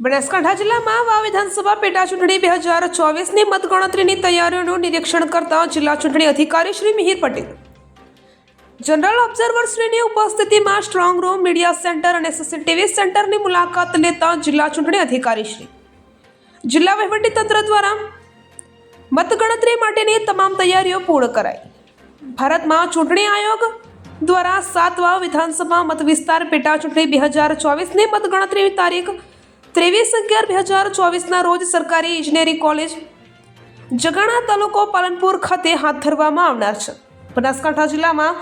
બનાસકાંઠા જિલ્લામાં વાવ વિધાનસભા પેટા ચૂંટણી બે હજાર ચોવીસની મતગણતરીની તૈયારીઓનું નિરીક્ષણ કરતા જિલ્લા ચૂંટણી અધિકારી શ્રી મિહિર પટેલ. જનરલ ઓબ્ઝર્વર શ્રીની ઉપસ્થિતિમાં સ્ટ્રોંગ રૂમ મીડિયા સેન્ટર અને સીસીટીવી સેન્ટરની મુલાકાત લેતા જિલ્લા ચૂંટણી અધિકારી શ્રી. જિલ્લા વહીવટીતંત્ર દ્વારા મતગણતરી માટેની તમામ તૈયારીઓ પૂર્ણ કરાઈ. ભારતમાં ચૂંટણી આયોગ દ્વારા સાત વાવ વિધાનસભા મત વિસ્તાર પેટા ચૂંટણી બે હજાર ચોવીસની મતગણતરી તારીખ ત્રેવીસ અગિયાર બે હજાર ચોવીસના રોજ સરકારી ઇજનેરી કોલેજ જગાણા તાલુકો પાલનપુર ખાતે હાથ ધરવામાં આવનાર છે. બનાસકાંઠા જિલ્લામાં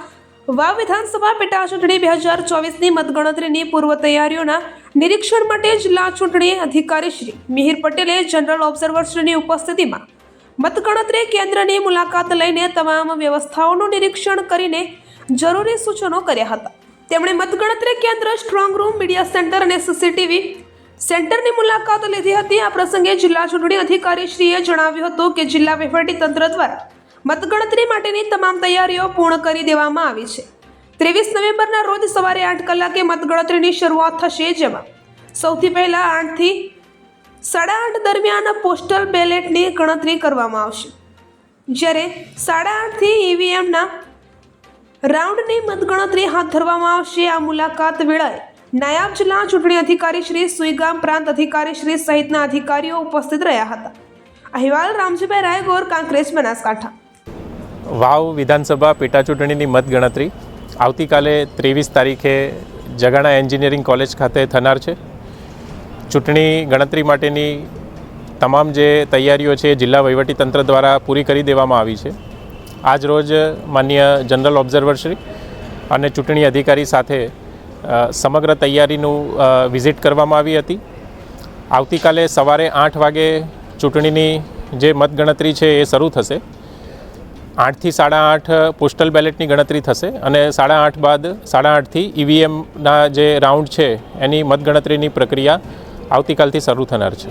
વાવ વિધાનસભા પેટા ચૂંટણી બે હજાર ચોવીસની મતગણતરીની પૂર્વ તૈયારીઓના નિરીક્ષણ માટે જિલ્લા ચૂંટણી અધિકારી શ્રી મિહિર પટેલે જનરલ ઓબ્ઝર્વરશ્રીની ઉપસ્થિતિમાં મતગણતરી કેન્દ્રની મુલાકાત લઈને તમામ વ્યવસ્થાઓનું નિરીક્ષણ કરીને જરૂરી સૂચનો કર્યા હતા. તેમણે મતગણતરી કેન્દ્ર સ્ટ્રોંગ રૂમ, મીડિયા સેન્ટર અને સીસીટીવી સેન્ટરની મુલાકાત લીધી હતી. આ પ્રસંગે જિલ્લા ચૂંટણી અધિકારી શ્રીએ જણાવ્યું હતું કે જિલ્લા તંત્ર દ્વારા મતગણતરી માટેની તમામ તૈયારીઓ પૂર્ણ કરી દેવામાં આવી છે. ત્રેવીસ નવેમ્બરના રોજ સવારે આઠ કલાકે મતગણતરીની શરૂઆત થશે, જેમાં સૌથી પહેલાં આઠથી સાડા આઠ દરમિયાન પોસ્ટલ બેલેટની ગણતરી કરવામાં આવશે. જ્યારે સાડા આઠથી ઈવીએમના રાઉન્ડની મતગણતરી હાથ ધરવામાં આવશે. આ મુલાકાત વેળાએ નાયબ જિલ્લા ચૂંટણી અધિકારી શ્રી સુઈગામ પ્રાંત અધિકારી શ્રી સહિતના અધિકારીઓ ઉપસ્થિત રહ્યા હતા. અહેવાલ રામજીભાઈ રાયગોર, કાંકરેજ, બનાસકાંઠા. વાવ વિધાનસભા પેટા ચૂંટણીની મતગણતરી. આવતીકાલે ત્રેવીસ તારીખે જગાણા એન્જિનિયરિંગ કોલેજ ખાતે થનાર છે. ચૂંટણી ગણતરી માટેની તમામ જે તૈયારીઓ છે જિલ્લા વહીવટીતંત્ર દ્વારા પૂરી કરી દેવામાં આવી છે. આજ રોજ માન્ય જનરલ ઓબ્ઝર્વરશ્રી અને ચૂંટણી અધિકારી સાથે સમગ્ર તૈયારીનું વિઝિટ કરવામાં આવી હતી. આવતીકાલે સવારે આઠ વાગે ચૂંટણીની જે મતગણતરી છે એ શરૂ થશે. આઠથી સાડા આઠ પોસ્ટલ બેલેટની ગણતરી થશે અને સાડા આઠ બાદ સાડા આઠથી ઈવીએમના જે રાઉન્ડ છે એની મતગણતરીની પ્રક્રિયા આવતીકાલથી શરૂ થનાર છે.